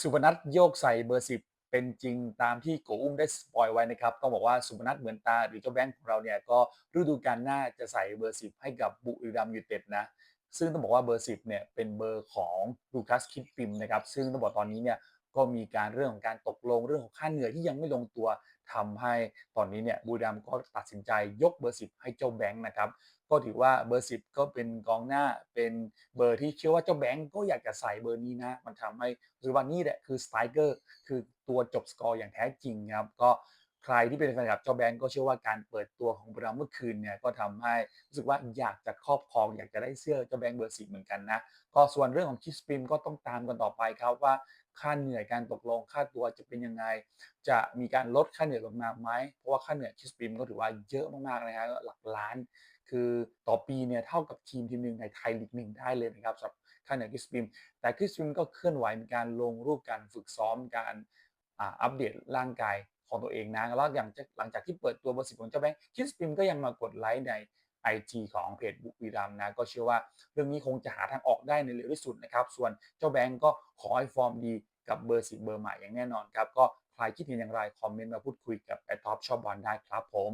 สุพนัทโยกใส่เบอร์สิบเป็นจริงตามที่โกอุ้มได้สปอยไว้นะครับ ต้องบอกว่าสุพนัทเหมือนตาหรือเจ้าแบงค์ของเราเนี่ยก็ฤดูกาลหน้าจะใส่เบอร์สิบให้กับบุรีรัมยูเต็ดนะซึ่งต้องบอกว่าเบอร์สิบเนี่ยเป็นเบอร์ของลูคัสคิดปิมนะครับซึ่งต้องบอกตอนนี้เนี่ย ก็มีการเรื่องของการตกลงเรื่องของค่าเหนื่อยที่ยังไม่ลงตัวทำให้ตอนนี้เนี่ยบูดามก็ตัดสินใจยกเบอร์สิบให้เจ้าแบงค์นะครับก็ถือว่าเบอร์สิบก็เป็นกองหน้าเป็นเบอร์ที่เชื่อว่าเจ้าแบงค์ก็อยากจะใส่เบอร์นี้นะ มันทำให้รู้ว่านี่แหละคือสไตรเกอร์คือตัวจบสกอร์อย่างแท้จริงครับก็ ใครที่เป็นแฟนคลับเจ้าแบงค์ก็เชื่อว่าการเปิดตัวของบุรีรัมย์เมื่อคืนเนี่ยก็ทำให้รู้สึกว่าอยากจะครอบครองอยากจะได้เสื้อเจ้าแบงค์เบอร์10เหมือนกันนะก็ส่วนเรื่องของคิสปิมก็ต้องตามกันต่อไปครับว่าค่าเหนื่อยการตกลงค่าตัวจะเป็นยังไง จะมีการลดค่าเหนื่อยลงมาไหมเพราะว่าค่าเหนื่อยคิสปิมก็ถือว่าเยอะมากๆนะฮะหลักล้าน คือต่อปีเนี่ยเท่ากับทีมทีมหนึ่งในไทยลีกหนึ่งได้เลยนะครับสำหรับค่าเหนื่อยคิสปิมแต่คิสปิมก็เคลื่อนไหวในการลงรูปการฝึกซ้อมการ อัปเดตร่างกายของตัวเองนะแล้วอย่างหลังจากที่เปิดตัวเบอร์สิบของเจ้าแบงค์คิสปิมก็ยังมากดไลค์ใน IG ของเพจบุรีรัมนะก็เชื่อว่าเรื่องนี้คงจะหาทางออกได้ในเร็วที่สุดนะครับส่วนเจ้าแบงค์ก็ขอให้ฟอร์มดีกับเบอร์สิบเบอร์ใหม่อย่างแน่นอนครับก็ใครคิดเห็นอย่างไรคอมเมนต์มาพูดคุยกับแอดท็อปชอบบอลได้ครับผม